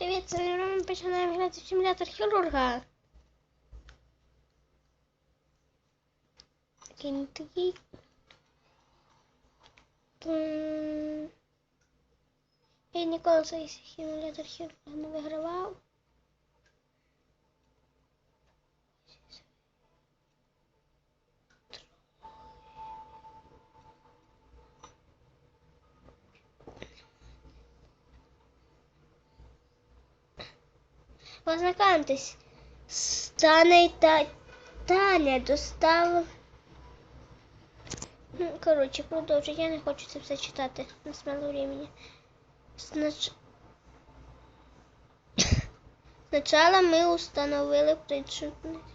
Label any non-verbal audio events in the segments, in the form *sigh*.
привіт! Сьогодні ми починаємо грати в симулятор хірурга. Такий не такий. Я ніколи цей симулятор хірурга не вигравав. Познакомьтесь, Таня та Таня доставив. Ну, коротше, продовжуй. Я не хочу це все читати. Не смело времени. Знач... *coughs* Спочатку ми установили причетність.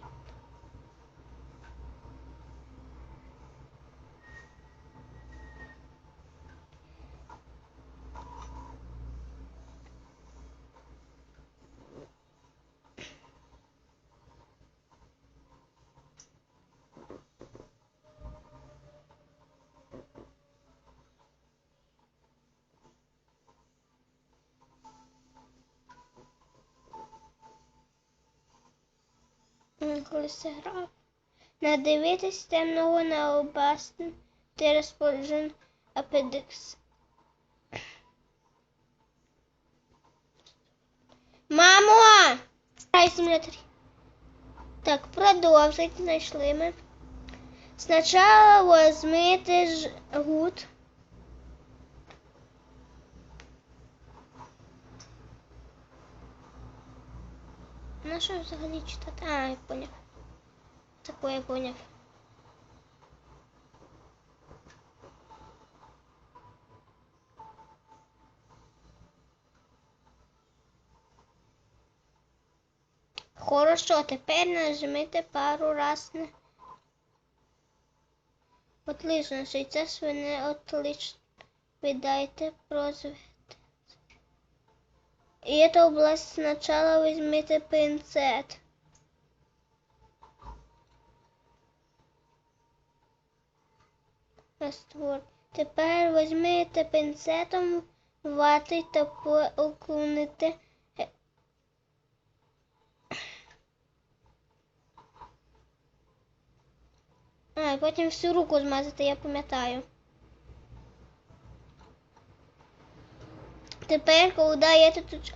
М, Коли це грав. Надивитись темного на обасн ти розпоряджен апендикс. Мамо! Так, продовжить, знайшли ми. Спочатку возьмите жгут. На що взагалі читати? А, я поняв. Таке я поняв. Хорошо, тепер нажмите пару раз на отлично, що це свине отлично. Видайте прозвити. И эту область сначала возьмите пинцет. Раствор. Тепер візьмете пінцетом вати та окунете. А, і потім всю руку змазати, я пам'ятаю. Тепер, коли даєте тут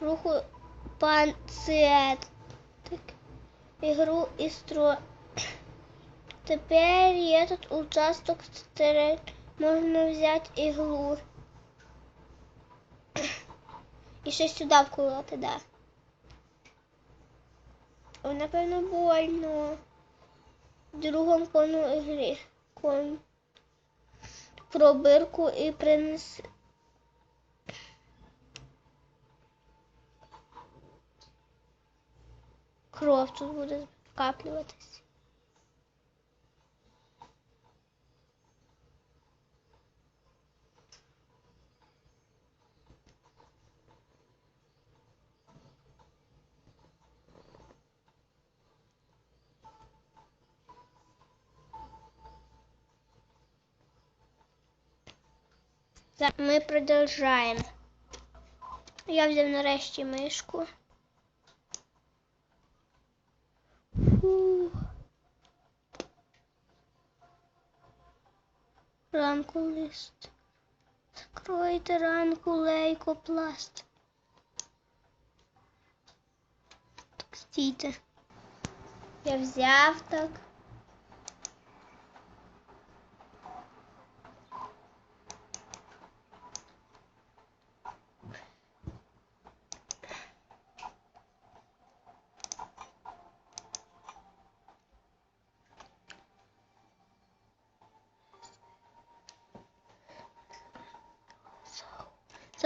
руху панцет. Так. Ігру і стро. Тепер є тут участок стерель. Можна взяти іглу. І ще сюди вколоти, да. О, напевно, больно. В другому кону ігри. Кон. Пробирку і принес. Кров тут буде скаплюватись. Так, Ми продовжаємо. Я взяв нарешті мишку. Ранку лист. Закройте ранку лейкопласт. Так, стійте. Я взяв так.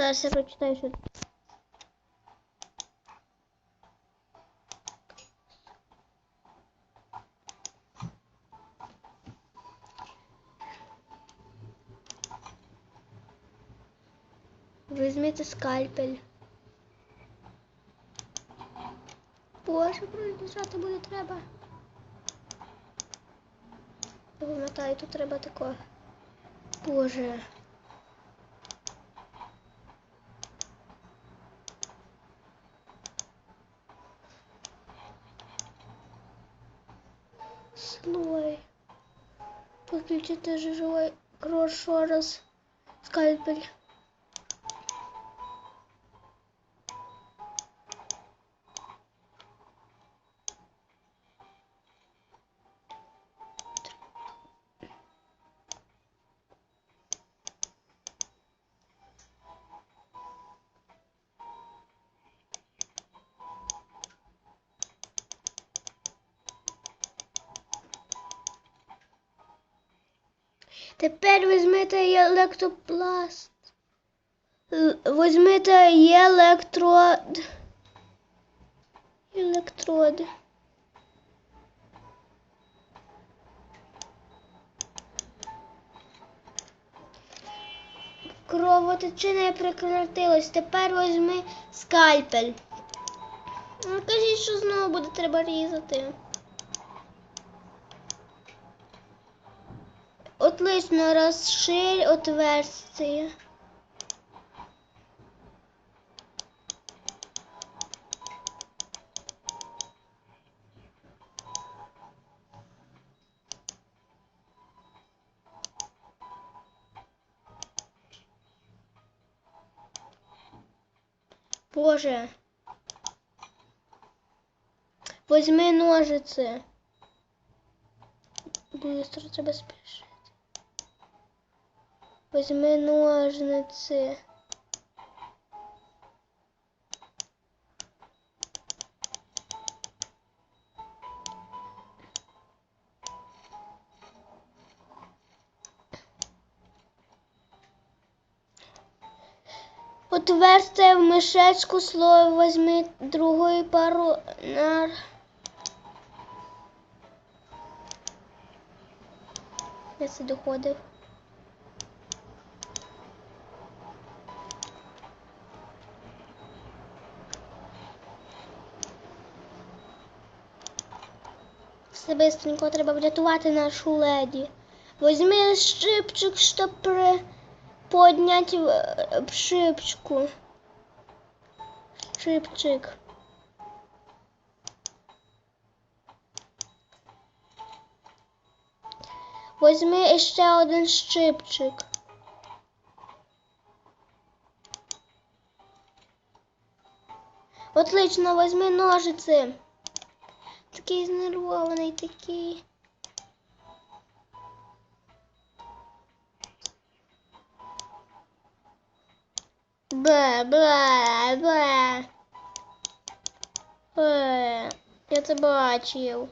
Зараз я прочитаю, що Візьміть скальпель. Боже, продовжати буде треба. Пам'ятаю, тут треба таке. Боже. Слой. же живой раз скальпель. Тепер візьмете електропласт. Візьмете електрод. Електрод. Кровотечення прекратилось. Тепер візьми скальпель. Ну, кажіть, що знову буде треба різати. Отлично, розширь отверстие. Боже. Возьми ножиці. Быстро треба спішити. Возьми ножниці. Отверстие в мішечку слой возьми другої пару нар. Я це доходив. Бистренько треба врятувати нашу леді. Возьми шипчик, щоб при... подняти е, шипчику. Шипчик. Возьми ще один щипчик. Отлично, возьми ножиці. Такий знервований, такий. Бе, бе, бе. Я це бачив.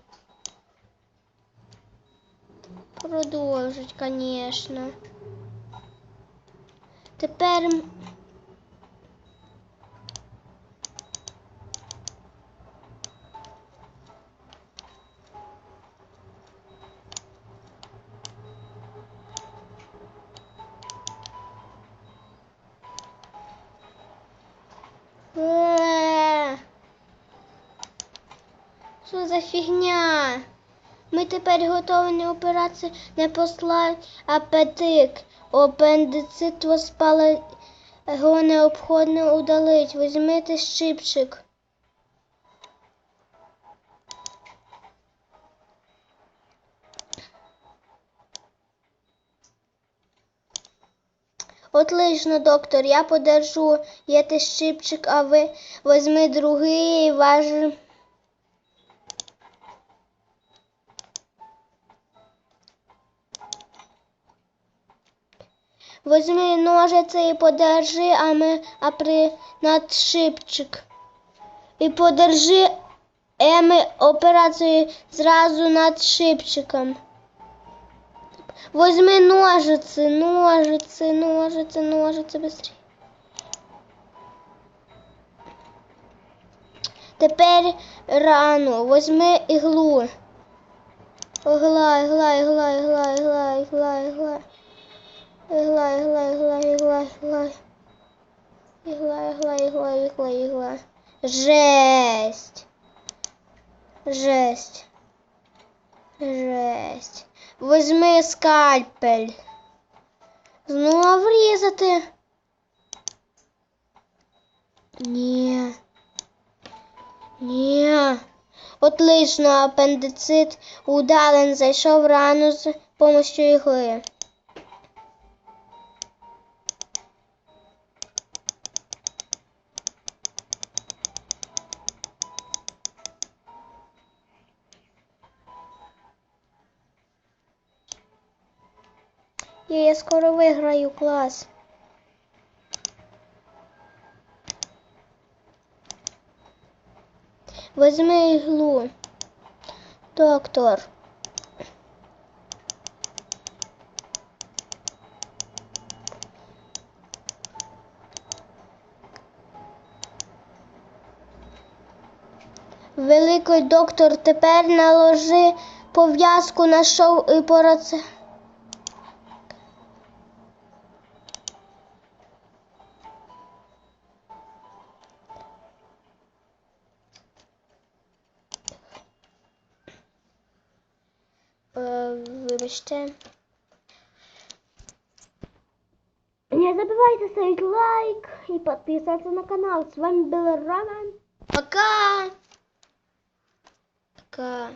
Продовжить, звісно. Тепер. Що за фігня? Ми тепер готові не опиратися, не послати апетит. Апендицит воспали його необхідно удалить. Візьмите щипчик. Отлично, доктор, я подержу єте щипчик, а ви візьми другий і. Возьми ножиці і подержи, а ми а при над шипчик. І подержи еми операцію зразу над шипчиком. Возьми ножиці, ножиці, ножиці, ножиці быстрее. Тепер рану. Возьми іглу. Ігла, ігла, ігла, ігла, ігла, ігла, ігла. Ігла, ігла, ігла, ігла, ігла. Ігла, ігла, ігла, ігла, ігла. Жесть. Жесть. Жесть. Возьми скальпель. Знову врізати. Ні. Ні. Отлично, апендицит удален, зайшов рану з помощью ігли. Є, я скоро виграю клас. Возьми іглу. Доктор. Великий доктор, тепер наложи пов'язку на шов і пораце. Вибачте. Не забывайте ставить лайк и подписываться на канал. С вами был Роман. Пока. Пока.